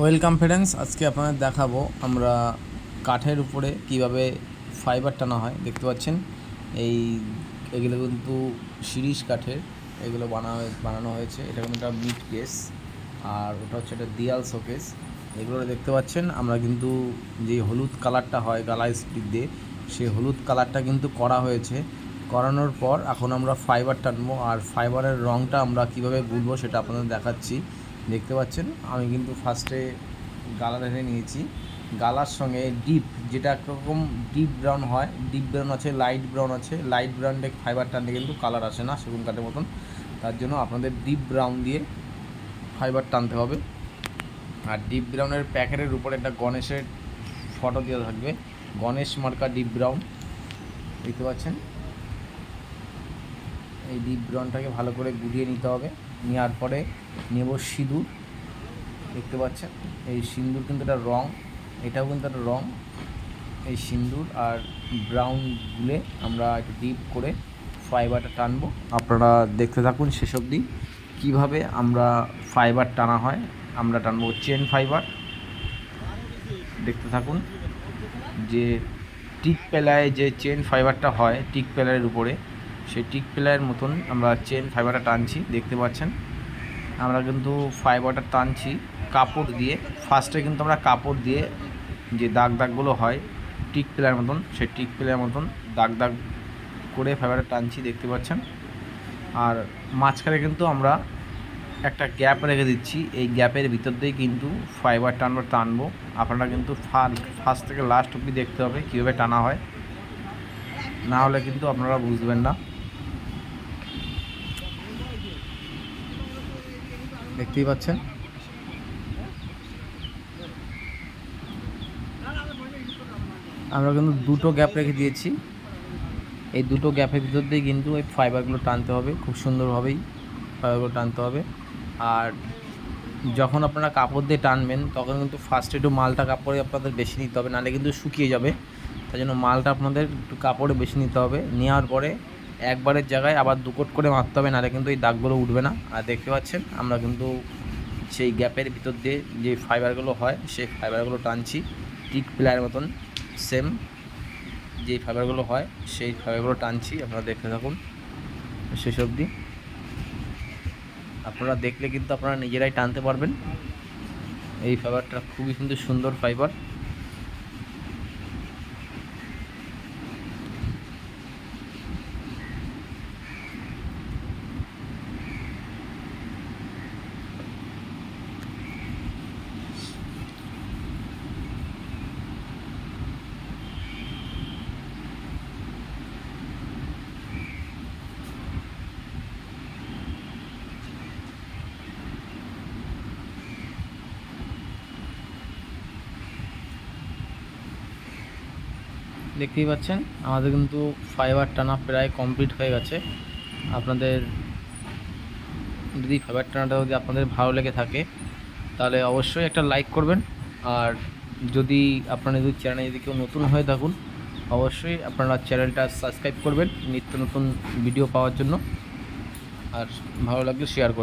Welcome friends আজকে আপনাদের দেখাবো আমরা কাঠের উপরে কীভাবে ফাইবার টানা হয়, দেখতে পাচ্ছেন? এই, এগুলো কিন্তু শিরিষ কাঠের, এগুলো বানা, বানানো হয়েছে। এটা কিন্তু একটা মিট কেস আর ওটা হচ্ছে একটা দিয়াল শোকেস এগুলো দেখতে পাচ্ছেন, আমরা কিন্তু যে হলুদ কালারটা হয় গালা স্পিড দিয়ে সেই হলুদ কালারটা কিন্তু করা হয়েছে। করানোর পর এখন আমরা ফাইবার টানবো আর ফাইবারের রঙটা আমরা কীভাবে গুলবো সেটা আপনাদের দেখাচ্ছি। দেখতে পাচ্ছেন, আমি কিন্তু ফার্স্টে গালা রেখে নিয়েছি। গালার সঙ্গে ডিপ যেটা একরকম ডিপ ব্রাউন হয় ডিপ ব্রাউন আছে লাইট ব্রাউন আছে। লাইট ব্রাউনটা ফাইবার টানলে কিন্তু কালার আসে না সেগুন কাঠের মতন। তার জন্য আপনাদের ডিপ ব্রাউন দিয়ে ফাইবার টানতে হবে। আর ডিপ ব্রাউনের প্যাকেটের উপরে একটা গণেশের ফটো দেওয়া থাকবে। গণেশ মার্কা ডিপ ব্রাউন দেখতে পাচ্ছেন? এই ডিপ ব্রাউনটাকে ভালো করে গুলিয়ে নিতে হবে। নেওয়ার পরে নেব সিঁদুর। দেখতে পাচ্ছেন? এই সিঁদুর কিন্তু একটা রং। এটাও কিন্তু একটা রং। এই সিঁদুর আর ব্রাউন গুলে আমরা একটু ডিপ করে ফাইবারটা টানবো। আপনারা দেখতে থাকুন শেষ অবধি কীভাবে আমরা ফাইবার টানা হয়। আমরা টানবো চেন ফাইবার দেখতে থাকুন যে টিক পেলায় যে চেন ফাইবারটা হয়, টিক পেলারের উপরে সেই টিক পেলারের মতন আমরা চেন ফাইবারটা টানছি, দেখতে পাচ্ছেন। আমরা কিন্তু ফাইবারটা টানছি কাপড় দিয়ে। ফার্স্টে কিন্তু আমরা কাপড় দিয়ে যে দাগ দাগগুলো হয়, টিক পেলার মতন, সেই টিক পেলার মতন দাগ দাগ করে ফাইবারটা টানছি, দেখতে পাচ্ছেন। আর মাঝখানে কিন্তু আমরা একটা গ্যাপ রেখে দিচ্ছি। এই গ্যাপের ভিতর দিয়ে কিন্তু ফাইবার টানবো টানবো। আপনারা কিন্তু ফার্স্ট থেকে লাস্ট অব্দি দেখতে হবে কীভাবে টানা হয়। না হলে কিন্তু আপনারা বুঝবেন না। দেখতেই পাচ্ছেন। আমরা কিন্তু দুটো গ্যাপ রেখে দিয়েছি। এই দুটো গ্যাপের ভিতর দিয়ে কিন্তু এই ফাইবারগুলো টানতে হবে, খুব সুন্দরভাবেই ফাইবারগুলো টানতে হবে। আর যখন আপনারা কাপড় দিয়ে টানবেন, তখন কিন্তু ফার্স্ট একটু মালটা কাপড়ে আপনাদের বেশি নিতে হবে, নাহলে কিন্তু শুকিয়ে যাবে। তাই জন্য মালটা আপনাদের একটু কাপড়ে বেশি নিতে হবে। নেওয়ার পরে একবারের জায়গায় আবার দুকোট করে মারতে হবে, নাহলে কিন্তু এই দাগগুলো উঠবে না। আর দেখতে পাচ্ছেন, আমরা কিন্তু সেই গ্যাপের ভিতর দিয়ে যে ফাইবারগুলো হয়, সেই ফাইবারগুলো টানছি। টিক প্লায়ের মতন সেম যে ফাইবারগুলো হয়, সেই ফাইবারগুলো টানছি। আপনারা দেখতে থাকুন, শেষ অবধি। আপনারা দেখলে কিন্তু আপনারা নিজেরাই টানতে পারবেন। এই ফাইবারটা খুবই কিন্তু সুন্দর ফাইবার দেখতেই পাচ্ছেন, আমাদের কিন্তু ফাইবার টানা প্রায় কমপ্লিট হয়ে গেছে। আপনাদের যদি ফাইবার টানাটা যদি আপনাদের ভালো লেগে থাকে, তাহলে অবশ্যই একটা লাইক করবেন। আর যদি আপনারা যদি চ্যানেলে যদি কেউ নতুন হয়ে থাকুন, অবশ্যই আপনারা চ্যানেলটা সাবস্ক্রাইব করবেন নিত্য নতুন ভিডিও পাওয়ার জন্য। আর ভালো লাগলে শেয়ার করবেন।